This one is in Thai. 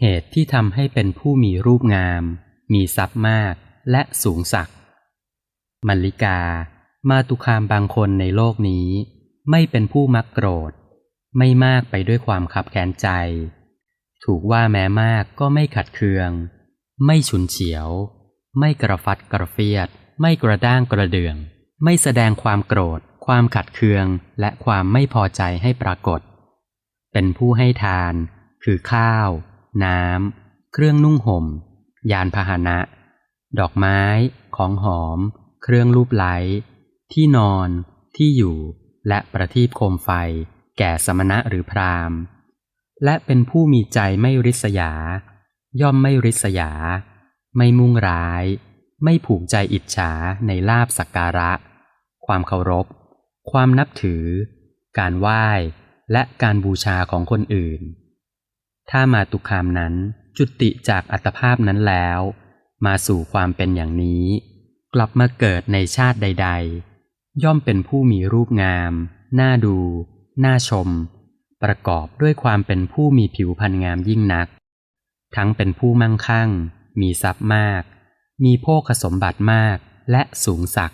เหตุที่ทำให้เป็นผู้มีรูปงาม มีทรัพย์มากและสูงสักดิ์มัลลิกา มาตุคามบางคนในโลกนี้ ไม่เป็นผู้มักโกรธ ไม่มากไปด้วยความขับแค้นใจ ถูกว่าแม้มากก็ไม่ขัดเคือง ไม่ฉุนเฉียว ไม่กระฟัดกระเฟียด ไม่กระด้างกระเดือง ไม่แสดงความโกรธ ความขัดเคือง และความไม่พอใจให้ปรากฏ เป็นผู้ให้ทาน คือข้าว น้ำ เครื่องนุ่งห่ม ยานพาหนะ ดอกไม้ ของหอม เครื่องรูปไล้ที่นอน ที่อยู่ และประทีปโคมไฟ แก่สมณะหรือพราหมณ์ และเป็นผู้มีใจไม่ริษยา ย่อมไม่ริษยา ไม่มุ่งร้าย ไม่ผูกใจอิจฉาในลาบสักการะ ความเคารพ ความนับถือ การไหว้ และการบูชาของคนอื่น ถ้ามาตุคามนั้นจุติจากอัตภาพนั้นแล้ว มาสู่ความเป็นอย่างนี้ กลับมาเกิดในชาติใด ๆ ย่อมเป็นผู้มีรูปงาม น่าดู น่าชม ประกอบด้วยความเป็นผู้มีผิวพรรณงามยิ่งนัก ทั้งเป็นผู้มั่งคั่ง มีทรัพย์มาก มีโภคสมบัติมากและสูงสัก